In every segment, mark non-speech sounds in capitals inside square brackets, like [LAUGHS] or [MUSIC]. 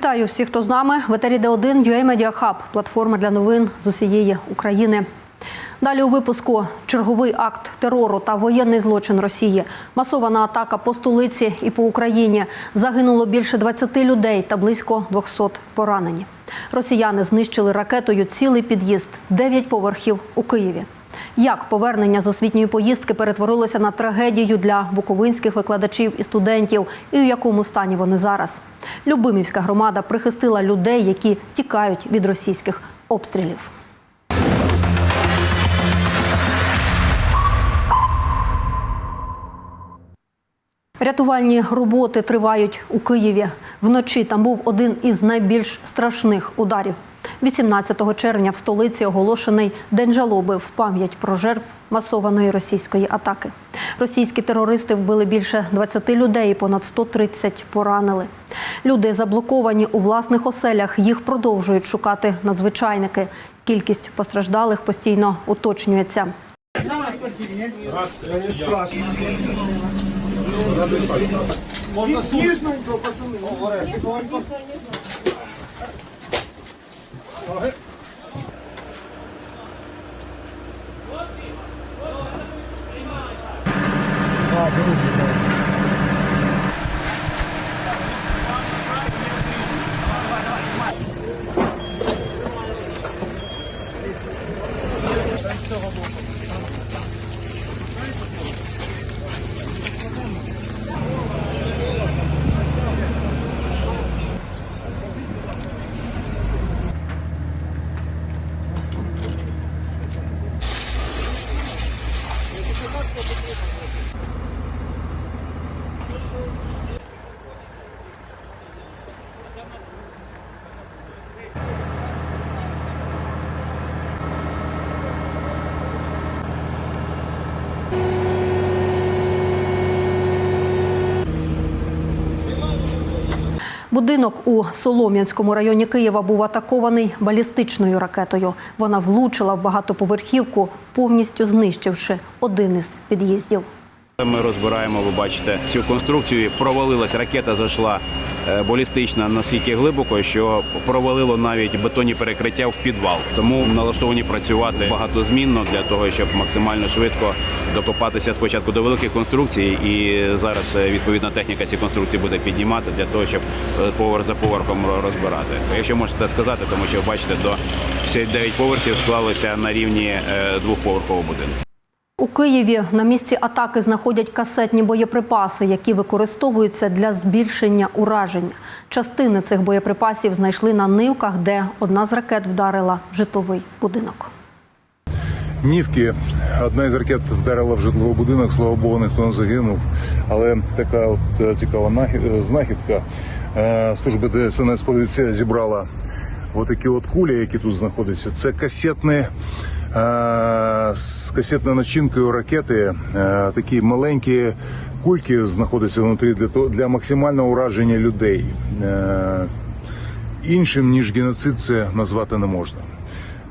Вітаю всіх, хто з нами. В етері Д1 UA Media Hub – платформа для новин з усієї України. Далі у випуску черговий акт терору та воєнний злочин Росії. Масована атака по столиці і по Україні. Загинуло більше 20 людей та близько 200 поранені. Росіяни знищили ракетою цілий під'їзд, 9 поверхів у Києві. Як повернення з освітньої поїздки перетворилося на трагедію для буковинських викладачів і студентів, і в якому стані вони зараз? Любимівська громада прихистила людей, які тікають від російських обстрілів. Рятувальні роботи тривають у Києві. Вночі там був один із найбільш страшних ударів. 18 червня в столиці оголошений день жалоби в пам'ять про жертв масованої російської атаки. Російські терористи вбили більше 20 людей, і понад 130 поранили. Люди заблоковані у власних оселях. Їх продовжують шукати надзвичайники. Кількість постраждалих постійно уточнюється. あ、Будинок у Солом'янському районі Києва був атакований балістичною ракетою. Вона влучила в багатоповерхівку, повністю знищивши один із під'їздів. Ми розбираємо, ви бачите, цю конструкцію. Провалилась ракета, зайшла е, балістична настільки глибоко, що провалило навіть бетонні перекриття в підвал. Тому налаштовані працювати багатозмінно для того, щоб максимально швидко докопатися спочатку до великих конструкцій. І зараз е, відповідна техніка ці конструкції буде піднімати для того, щоб е, поверх за поверхом розбирати. Якщо можете сказати, тому що бачите, до всі 9 поверхів склалися на рівні двохповерхового будинку. У Києві на місці атаки знаходять касетні боєприпаси, які використовуються для збільшення ураження. Частини цих боєприпасів знайшли на нивках, де одна з ракет вдарила в житловий будинок. Нівки. Одна із ракет вдарила в житловий будинок, слава Богу, ніхто не загинув. Але така от е, цікава знахідка. Е, Служба ДСНС поліція зібрала отакі от кулі, які тут знаходяться. Це касетні, е, з касетною начинкою ракети. Е, Такі маленькі кульки знаходяться внутрі для, того- для максимального ураження людей. Е, Іншим ніж геноцид це назвати не можна.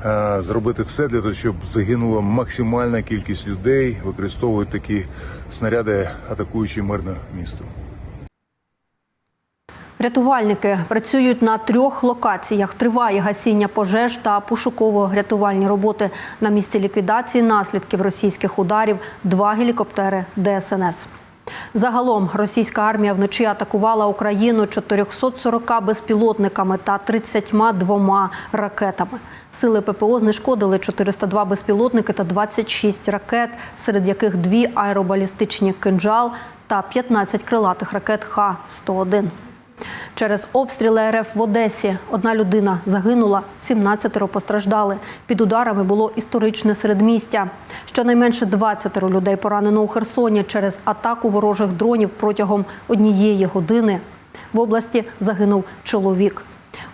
Е, Зробити все для того, щоб загинула максимальна кількість людей, використовують такі снаряди, атакуючи мирне місто. Рятувальники працюють на трьох локаціях. Триває гасіння пожеж та пошуково-рятувальні роботи на місці ліквідації наслідків російських ударів. Два гелікоптери ДСНС. Загалом російська армія вночі атакувала Україну 440 безпілотниками та 32 ракетами. Сили ППО знешкодили 402 безпілотники та 26 ракет, серед яких дві аеробалістичні кинджал та 15 крилатих ракет Х-101. Через обстріли РФ в Одесі одна людина загинула, 17 постраждали. Під ударами було історичне середмістя. Щонайменше 20 людей поранено у Херсоні через атаку ворожих дронів протягом однієї години. В області загинув чоловік.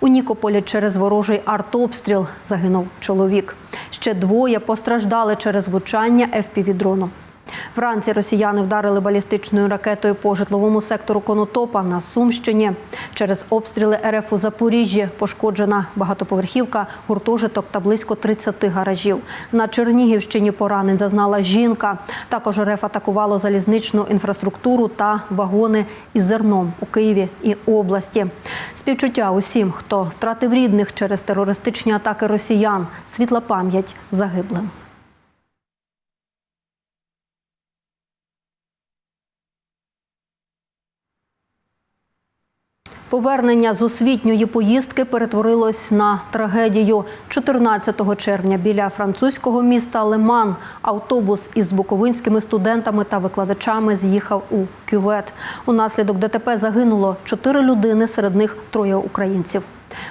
У Нікополі через ворожий артобстріл загинув чоловік. Ще двоє постраждали через влучання ФПВ-дрону. Вранці росіяни вдарили балістичною ракетою по житловому сектору Конотопа на Сумщині. Через обстріли РФ у Запоріжжі пошкоджена багатоповерхівка, гуртожиток та близько 30 гаражів. На Чернігівщині поранень зазнала жінка. Також РФ атакувало залізничну інфраструктуру та вагони із зерном у Києві і області. Співчуття усім, хто втратив рідних через терористичні атаки росіян. Світла пам'ять загиблим. Повернення з освітньої поїздки перетворилось на трагедію. 14 червня біля французького міста Леман автобус із буковинськими студентами та викладачами з'їхав у кювет. Унаслідок ДТП загинуло чотири людини, серед них троє українців.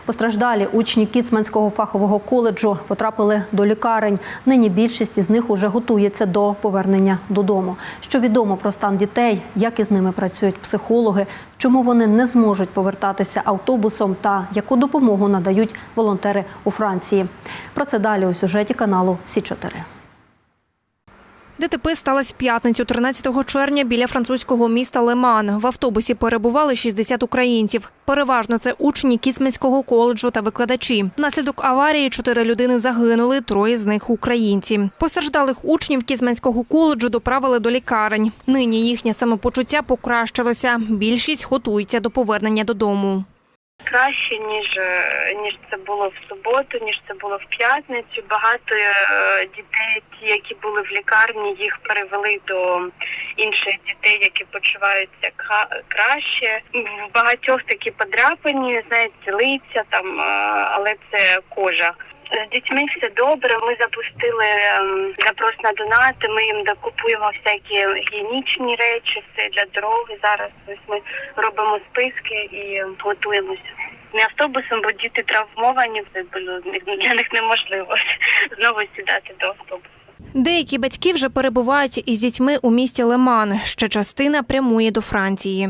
Постраждалі учні Кіцманського фахового коледжу потрапили до лікарень. Нині більшість із них уже готується до повернення додому. Що відомо про стан дітей, як із ними працюють психологи, чому вони не зможуть повертатися автобусом та яку допомогу надають волонтери у Франції. Про це далі у сюжеті каналу Сі 4 ДТП сталося в п'ятницю, 13 червня, біля французького міста Леман. В автобусі перебували 60 українців. Переважно це учні Кіцманського коледжу та викладачі. Внаслідок аварії чотири людини загинули, троє з них українці. Постраждалих учнів Кіцманського коледжу доправили до лікарень. Нині їхнє самопочуття покращилося. Більшість готується до повернення додому. Краще ніж ніж це було в суботу, ніж це було в п'ятницю. Багато е, дітей, ті, які були в лікарні, їх перевели до інших дітей, які почуваються ка- краще. В багатьох такі подряпані, знаєте, лиця там, е, але це кожа. З дітьми все добре. Ми запустили ем, запрос на донати. Ми їм докупуємо всякі гігієнічні речі, все для дороги. Зараз ось ми робимо списки і готуємося. Не автобусом, бо діти травмовані, це було для них неможливо [LAUGHS] знову сідати до автобусу. Деякі батьки вже перебувають із дітьми у місті Леман. Ще частина прямує до Франції.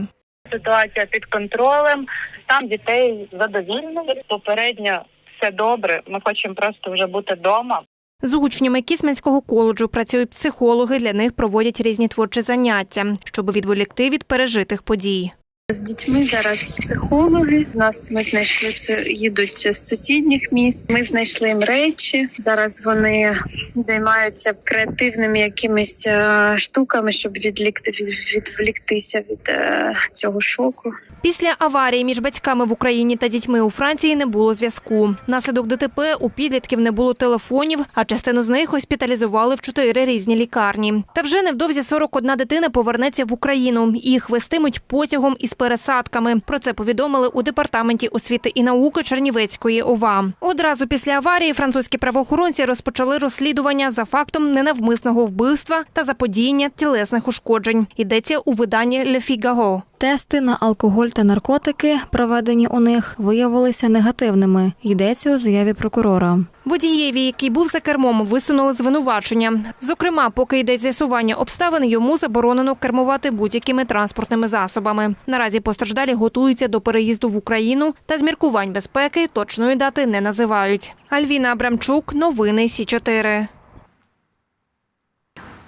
Ситуація під контролем. Стан дітей задовільний. Попередньо все добре. Ми хочемо просто вже бути вдома. З учнями Кісменського коледжу працюють психологи. Для них проводять різні творчі заняття, щоб відволікти від пережитих подій. З дітьми зараз психологи. Нас ми знайшли їдуть з сусідніх міст. Ми знайшли їм речі. Зараз вони займаються креативними якимись е, штуками, щоб відлікти від, відвліктися від е, цього шоку. Після аварії між батьками в Україні та дітьми у Франції не було зв'язку. Наслідок ДТП у підлітків не було телефонів, а частину з них госпіталізували в чотири різні лікарні. Та вже невдовзі 41 дитина повернеться в Україну. Їх вестимуть потягом із пересадками. Про це повідомили у департаменті освіти і науки Чернівецької ОВА. Одразу після аварії французькі правоохоронці розпочали розслідування за фактом ненавмисного вбивства та заподіяння тілесних ушкоджень. Йдеться у виданні «Le Figaro». Тести на алкоголь та наркотики, проведені у них, виявилися негативними. Йдеться у заяві прокурора. Водієві, який був за кермом, висунули звинувачення. Зокрема, поки йде з'ясування обставин, йому заборонено кермувати будь-якими транспортними засобами. Наразі постраждалі готуються до переїзду в Україну та з міркувань безпеки точної дати не називають. Альвіна Абрамчук, новини Сі 4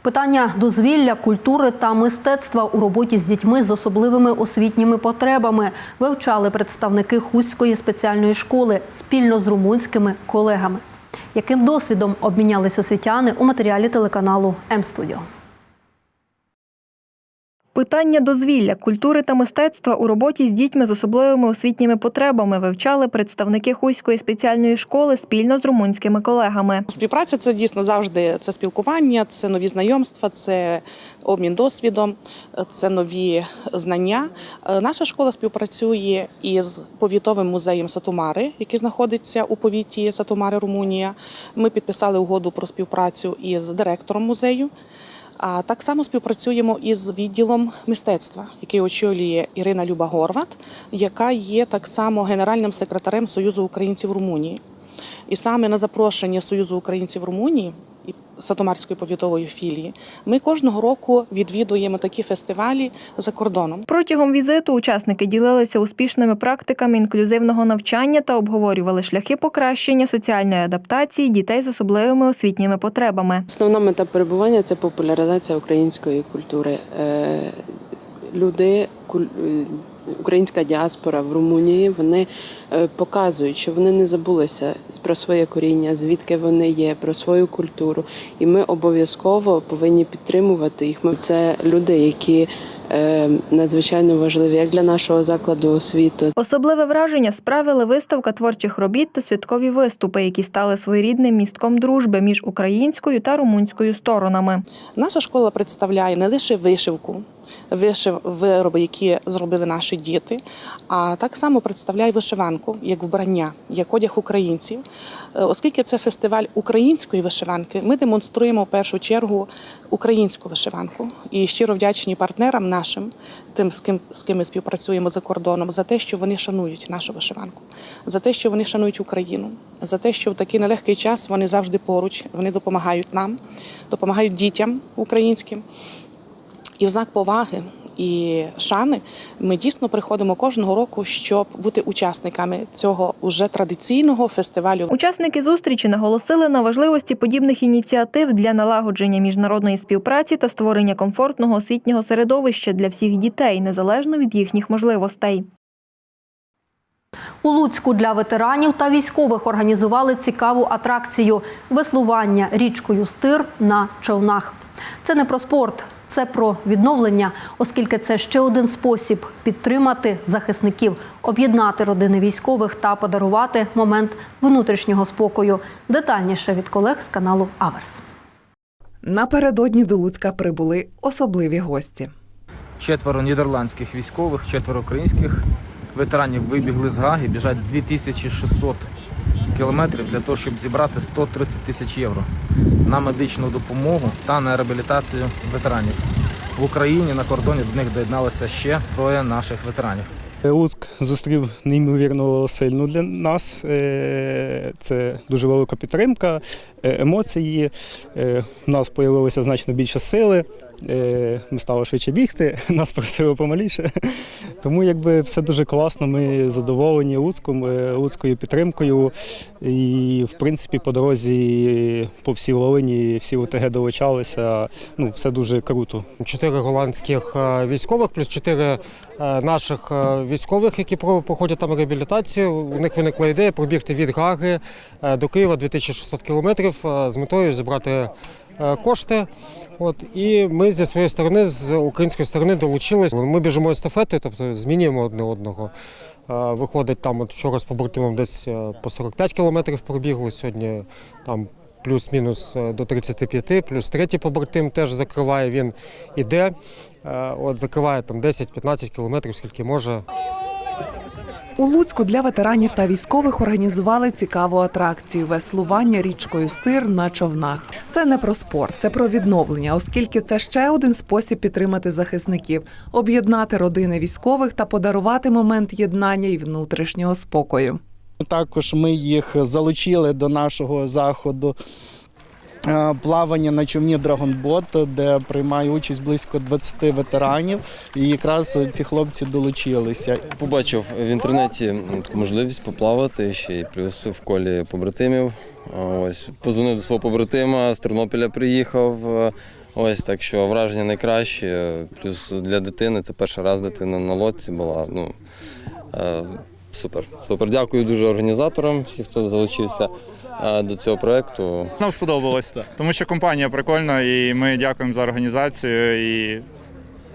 Питання дозвілля, культури та мистецтва у роботі з дітьми з особливими освітніми потребами вивчали представники Хуської спеціальної школи спільно з румунськими колегами. Яким досвідом обмінялись освітяни у матеріалі телеканалу М-студіо? Питання дозвілля, культури та мистецтва у роботі з дітьми з особливими освітніми потребами вивчали представники Хуської спеціальної школи спільно з румунськими колегами. Співпраця це дійсно завжди це спілкування, це нові знайомства, це обмін досвідом, це нові знання. Е, Наша школа співпрацює із повітовим музеєм Сатумари, який знаходиться у повіті Сатумари, Румунія. Ми підписали угоду про співпрацю із директором музею. А так само співпрацюємо із відділом мистецтва, який очолює Ірина Люба Горват, яка є так само генеральним секретарем Союзу українців Румунії. І саме на запрошення Союзу українців Румунії Сатомарської повітової філії. Ми кожного року відвідуємо такі фестивалі за кордоном. Протягом візиту учасники ділилися успішними практиками інклюзивного навчання та обговорювали шляхи покращення соціальної адаптації дітей з особливими освітніми потребами. Основна мета перебування це популяризація української культури. Е, Люди, українська діаспора в Румунії, вони е, показують, що вони не забулися про своє коріння, звідки вони є, про свою культуру. І ми обов'язково повинні підтримувати їх. Ми- Це люди, які е, надзвичайно важливі як для нашого закладу освіти, Особливе враження справили виставка творчих робіт та святкові виступи, які стали своєрідним містком дружби між українською та румунською сторонами. Наша школа представляє не лише вишивку, вишив вироби, які зробили наші діти, а так само представляє вишиванку як вбрання, як одяг українців. Е, Оскільки це фестиваль української вишиванки, ми демонструємо в першу чергу українську вишиванку і щиро вдячні партнерам нашим, тим, з ким з ким ми співпрацюємо за кордоном, за те, що вони шанують нашу вишиванку, за те, що вони шанують Україну, за те, що в такий нелегкий час вони завжди поруч, вони допомагають нам, допомагають дітям українським. І в знак поваги і шани ми дійсно приходимо кожного року, щоб бути учасниками цього уже традиційного фестивалю. Учасники зустрічі наголосили на важливості подібних ініціатив для налагодження міжнародної співпраці та створення комфортного освітнього середовища для всіх дітей, незалежно від їхніх можливостей. У Луцьку для ветеранів та військових організували цікаву атракцію веслування річкою Стир на човнах. Це не про спорт, це про відновлення, оскільки це ще один спосіб підтримати захисників, об'єднати родини військових та подарувати момент внутрішнього спокою. Детальніше від колег з каналу Аверс. Напередодні до Луцька прибули особливі гості. четверо нідерландських військових, четверо українських ветеранів вибігли з Гаги, біжать 2600 кілометрів для того, щоб зібрати 130 тисяч євро на медичну допомогу та на реабілітацію ветеранів. В Україні на кордоні до них доєдналося ще троє наших ветеранів. Луцьк зустрів неймовірно сильно для нас. Е, Це дуже велика підтримка, е, емоції. Е, У нас з'явилося значно більше сили. Е, Ми стали швидше бігти, [LAUGHS] нас просили помаліше. Тому якби все дуже класно. Ми задоволені Луцьком, е, Луцькою підтримкою. І, в принципі, по дорозі по всій Волині всі ОТГ долучалися. Ну, все дуже круто. чотири голландських е, військових, плюс чотири наших військових, які про- проходять там реабілітацію. У них виникла ідея пробігти від Гаги до Києва 2600 кілометрів з метою зібрати кошти. От і ми зі своєї сторони, з української сторони, долучились. Ми біжимо естафетою, тобто змінюємо одне одного. Е, Виходить там, от вчора з побратимом десь е, по 45 кілометрів пробігли. Сьогодні там плюс-мінус е, до 35, плюс третій побратим теж закриває. Він іде, е, от закриває там 10-15 кілометрів, скільки може. У Луцьку для ветеранів та військових організували цікаву атракцію веслування річкою Стир на човнах. Це не про спорт, це про відновлення, оскільки це ще один спосіб підтримати захисників, об'єднати родини військових та подарувати момент єднання і внутрішнього спокою. Також ми їх залучили до нашого заходу плавання на човні Драгонбот, де приймає участь близько 20 ветеранів. І якраз ці хлопці долучилися. Побачив в інтернеті можливість поплавати ще й плюс в колі побратимів. Ось позвонив до свого побратима, з Тернопіля приїхав. Ось так що враження найкраще. Плюс для дитини це перший раз дитина на лодці була. Ну е, супер. Супер. Дякую дуже організаторам, всім, хто залучився е, до цього проекту. Нам сподобалось, тому що компанія прикольна, і ми дякуємо за організацію. І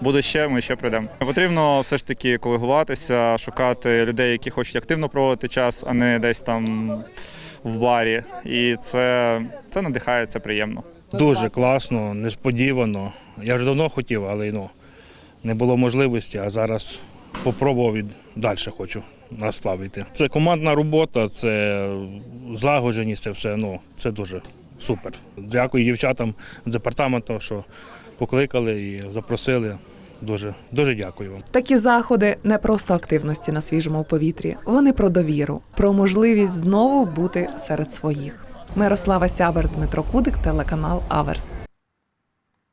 буде ще, ми ще прийдемо. Потрібно все ж таки колегуватися, шукати людей, які хочуть активно проводити час, а не десь там в барі. І це, це надихає, це приємно. Дуже класно, несподівано. Я вже давно хотів, але ну, не було можливості, а зараз попробував і далі хочу на. Це командна робота, це злагодженість, це все. Ну, це дуже супер. Дякую дівчатам з департаменту, що покликали і запросили. Дуже, дуже дякую вам. Такі заходи не просто активності на свіжому повітрі. Вони про довіру, про можливість знову бути серед своїх. Мирослава Сябер, Дмитро Кудик, телеканал Аверс.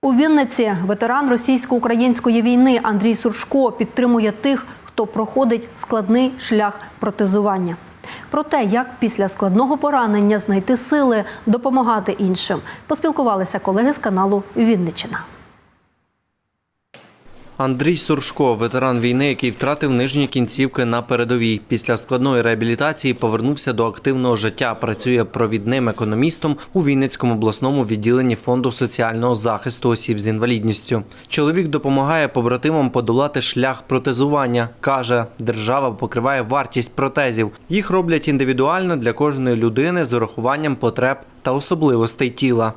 У Вінниці ветеран російсько-української війни Андрій Суршко підтримує тих, хто проходить складний шлях протезування. Про те, як після складного поранення знайти сили допомагати іншим, поспілкувалися колеги з каналу Вінничина. Андрій Суршко, ветеран війни, який втратив нижні кінцівки на передовій. Після складної реабілітації повернувся до активного життя. Працює провідним економістом у Вінницькому обласному відділенні фонду соціального захисту осіб з інвалідністю. Чоловік допомагає побратимам подолати шлях протезування. каже, держава покриває вартість протезів. Їх роблять індивідуально для кожної людини з урахуванням потреб та особливостей тіла.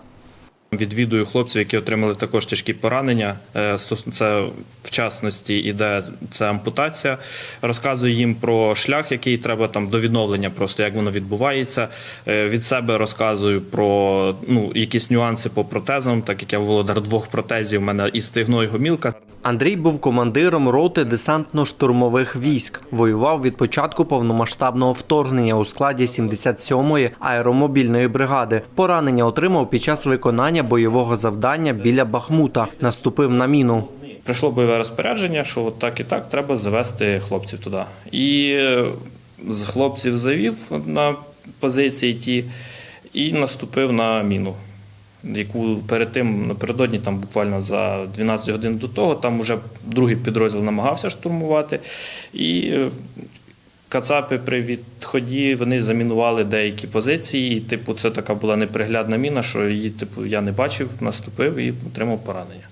Відвідую хлопців, які отримали також тяжкі поранення. Е, Це в частності іде це ампутація. Розказую їм про шлях, який треба там до відновлення, просто як воно відбувається. Е, Від себе розказую про ну якісь нюанси по протезам, так як я володар двох протезів. У мене і стегно, і гомілка. Андрій був командиром роти десантно-штурмових військ. Воював від початку повномасштабного вторгнення у складі 77-ї аеромобільної бригади. Поранення отримав під час виконання бойового завдання біля Бахмута. Наступив на міну. Прийшло бойове розпорядження, що от так і так треба завести хлопців туди. І е, з хлопців завів на позиції ті і наступив на міну, яку перед тим напередодні, там буквально за 12 годин до того, там вже другий підрозділ намагався штурмувати. І е, Кацапи при відході вони замінували деякі позиції. І, типу, це така була неприглядна міна, що її, типу, я не бачив, наступив і отримав поранення.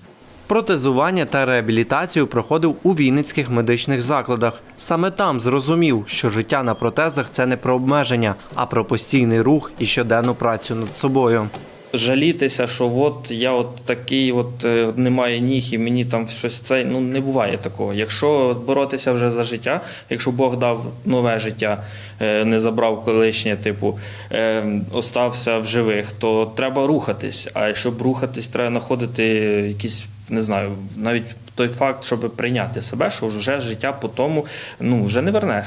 Протезування та реабілітацію проходив у вінницьких медичних закладах. Саме там зрозумів, що життя на протезах це не про обмеження, а про постійний рух і щоденну працю над собою. Жалітися, що от я от такий, от е, немає ніг, і мені там щось це ну не буває такого. Якщо боротися вже за життя, якщо Бог дав нове життя, е, не забрав колишнє, типу е, остався в живих, то треба рухатись. А щоб рухатись, треба знаходити якісь, не знаю, навіть той факт, щоб прийняти себе, що вже життя по тому ну вже не вернеш.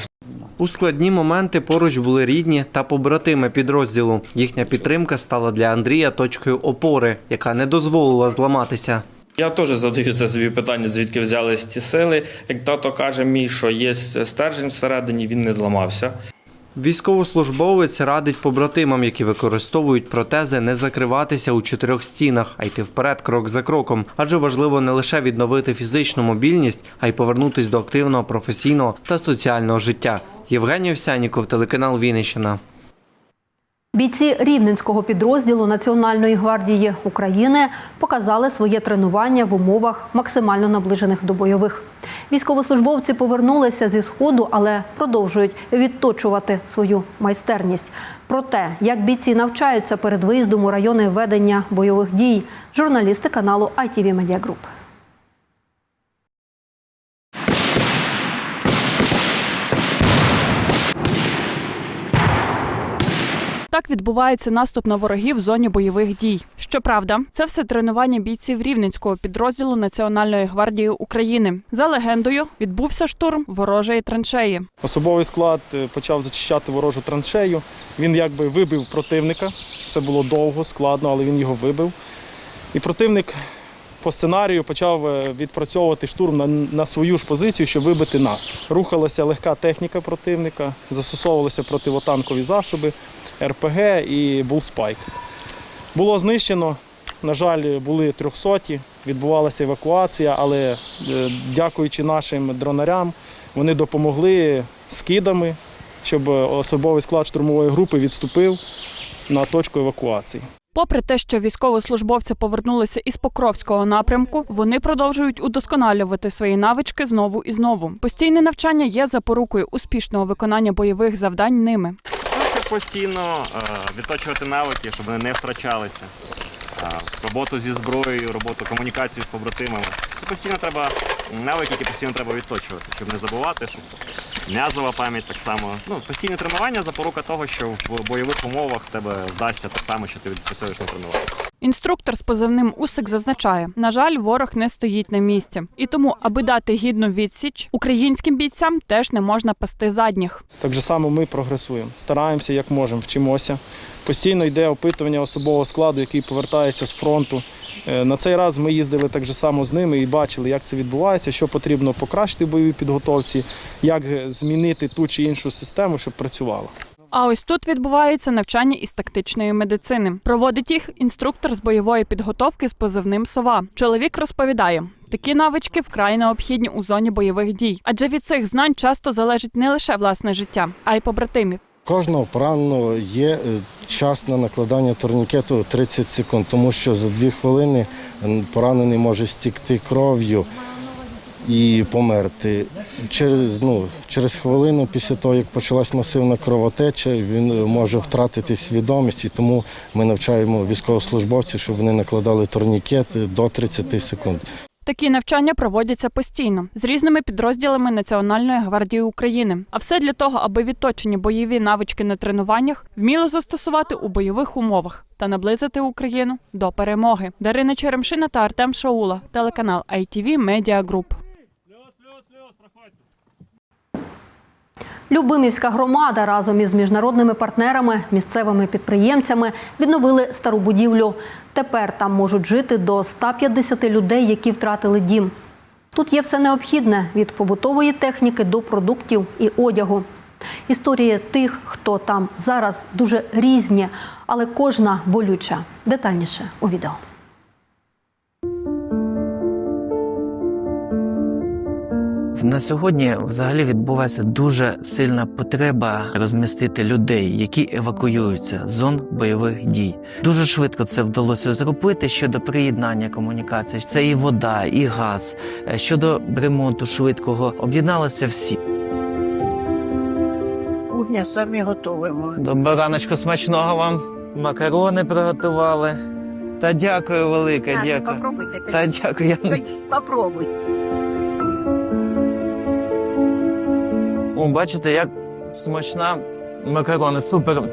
У складні моменти поруч були рідні та побратими підрозділу. Їхня підтримка стала для Андрія точкою опори, яка не дозволила зламатися. Я теж задаю це собі питання, звідки взялись ті сили. Як тато каже мій, що є стержень всередині, він не зламався. Військовослужбовець радить побратимам, які використовують протези, не закриватися у чотирьох стінах, а йти вперед крок за кроком. Адже важливо не лише відновити фізичну мобільність, а й повернутись до активного професійного та соціального життя. Євгеній Овсяніков, телеканал Вінниччина. Бійці рівненського підрозділу Національної гвардії України показали своє тренування в умовах максимально наближених до бойових. Військовослужбовці повернулися зі сходу, але продовжують відточувати свою майстерність. Про те, як бійці навчаються перед виїздом у райони ведення бойових дій, журналісти каналу ITV Media Group. Так відбувається наступ на ворогів в зоні бойових дій. Щоправда, це все тренування бійців рівненського підрозділу Національної гвардії України. За легендою, відбувся штурм ворожої траншеї. Особовий склад е, почав зачищати ворожу траншею. Він якби вибив противника. Це було довго, складно, але він його вибив. І противник по сценарію почав е, відпрацьовувати штурм на, на свою ж позицію, щоб вибити нас. Рухалася легка техніка противника, застосовувалися противотанкові засоби, РПГ і булспайк. Було знищено. На жаль, були трьохсоті, відбувалася евакуація, але е, дякуючи нашим дронарям, вони допомогли скидами, щоб особовий склад штурмової групи відступив на точку евакуації. Попри те, що військовослужбовці повернулися із Покровського напрямку, вони продовжують удосконалювати свої навички знову і знову. Постійне навчання є запорукою успішного виконання бойових завдань ними. постійно е, відточувати навики, щоб вони не втрачалися. Е, Роботу зі зброєю, роботу комунікацію з побратимами. Це постійно треба навики, які постійно треба відточувати, щоб не забувати, щоб м'язова пам'ять так само. Ну, постійне тренування запорука того, що в бойових умовах тебе вдасться те саме, що ти відпрацьовуєш на тренуванні. Інструктор з позивним Усик зазначає: на жаль, ворог не стоїть на місці, і тому, аби дати гідну відсіч, українським бійцям теж не можна пасти задніх. Так же само ми прогресуємо, стараємося як можемо, вчимося. Постійно йде опитування особового складу, який повертається з фронту. Е, На цей раз ми їздили так же само з ними і бачили, як це відбувається, що потрібно покращити в бойовій підготовці, як змінити ту чи іншу систему, щоб працювала. А ось тут відбувається навчання із тактичної медицини. Проводить їх інструктор з бойової підготовки з позивним сова. Чоловік розповідає. Такі навички вкрай необхідні у зоні бойових дій, адже від цих знань часто залежить не лише власне життя, а й побратимів. Кожного пораненого є е, час на накладання турнікету 30 секунд, тому що за 2 хвилини поранений може стікти кров'ю і померти. Через, ну, через хвилину після того, як почалась масивна кровотеча, він е, може втратити свідомість, і тому ми навчаємо військовослужбовців, щоб вони накладали турнікети до 30 секунд. Такі навчання проводяться постійно з різними підрозділами Національної гвардії України. А все для того, аби відточені бойові навички на тренуваннях вміло застосувати у бойових умовах та наблизити Україну до перемоги. Дарина Черемшина та Артем Шаула, телеканал ITV Media Group. Любимівська громада разом із міжнародними партнерами, місцевими підприємцями відновили стару будівлю. Тепер там можуть жити до 150 людей, які втратили дім. Тут є все необхідне від побутової техніки до продуктів і одягу. Історії тих, хто там зараз дуже різні, але кожна болюча. Детальніше у відео. На сьогодні взагалі відбувається дуже сильна потреба розмістити людей, які евакуюються з зон бойових дій. Дуже швидко це вдалося зробити щодо приєднання комунікацій. Це і вода, і газ. Е, Щодо ремонту швидкого об'єдналися всі. Кухня самі готуємо. Доброго раночку, смачного вам. Макарони приготували. Та дякую велике, ну, дякую. попробуйте. Та дякую. Попробуй. О, бачите, як смачна макарони, супер.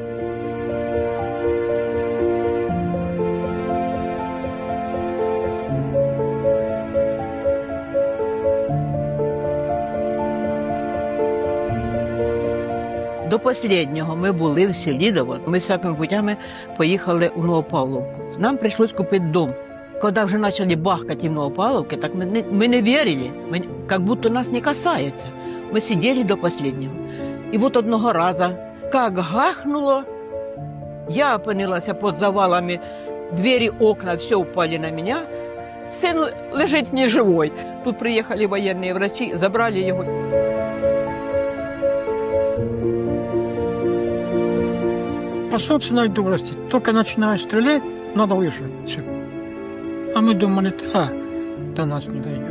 До останнього ми були в Селідово. Ми всякими путями поїхали у Новопавловку. Нам прийшлось купити дом. Когда вже почали бахкать в Новопавловке, так мы не, мы не верили, мы, как будто нас не касается. Мы сидели до последнего. І от одного раза, как гахнуло, я опинилася під завалами, двері, окна, все упали на меня. Сын лежить неживой. Тут приехали военные врачи, забрали его. По собственной дурости. Только начинаешь стрелять, надо выше. Все. А мы думали, да, до нас не дойдет.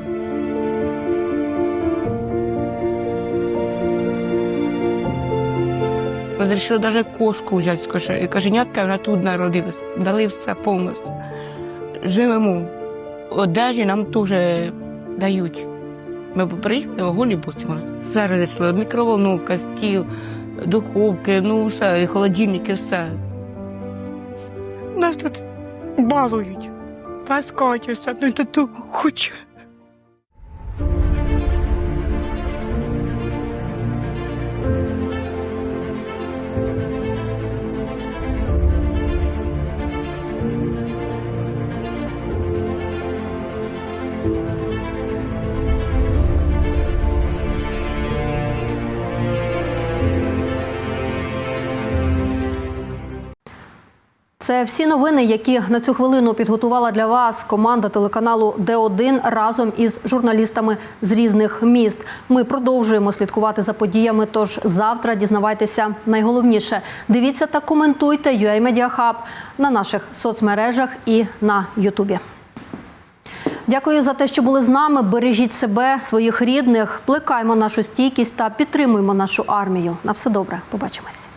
Розрішили навіть кошку взяти з коша. І кошенятка вже тут народилась. Дали все повністю. Живемо. Одежі нам теж дають. Ми приїхали в голі бусимо. Все розійшло. Мікроволновка, стіл, духовки, ну все, і холодильники, все. Нас тут балують. Таскають все, ну то тут хочу. Це всі новини, які на цю хвилину підготувала для вас команда телеканалу Д1 разом із журналістами з різних міст. Ми продовжуємо слідкувати за подіями. Тож завтра дізнавайтеся найголовніше. Дивіться та коментуйте UA Media Hub на наших соцмережах і на Ютубі. Дякую за те, що були з нами. Бережіть себе, своїх рідних, плекаймо нашу стійкість та підтримуємо нашу армію. На все добре. Побачимось.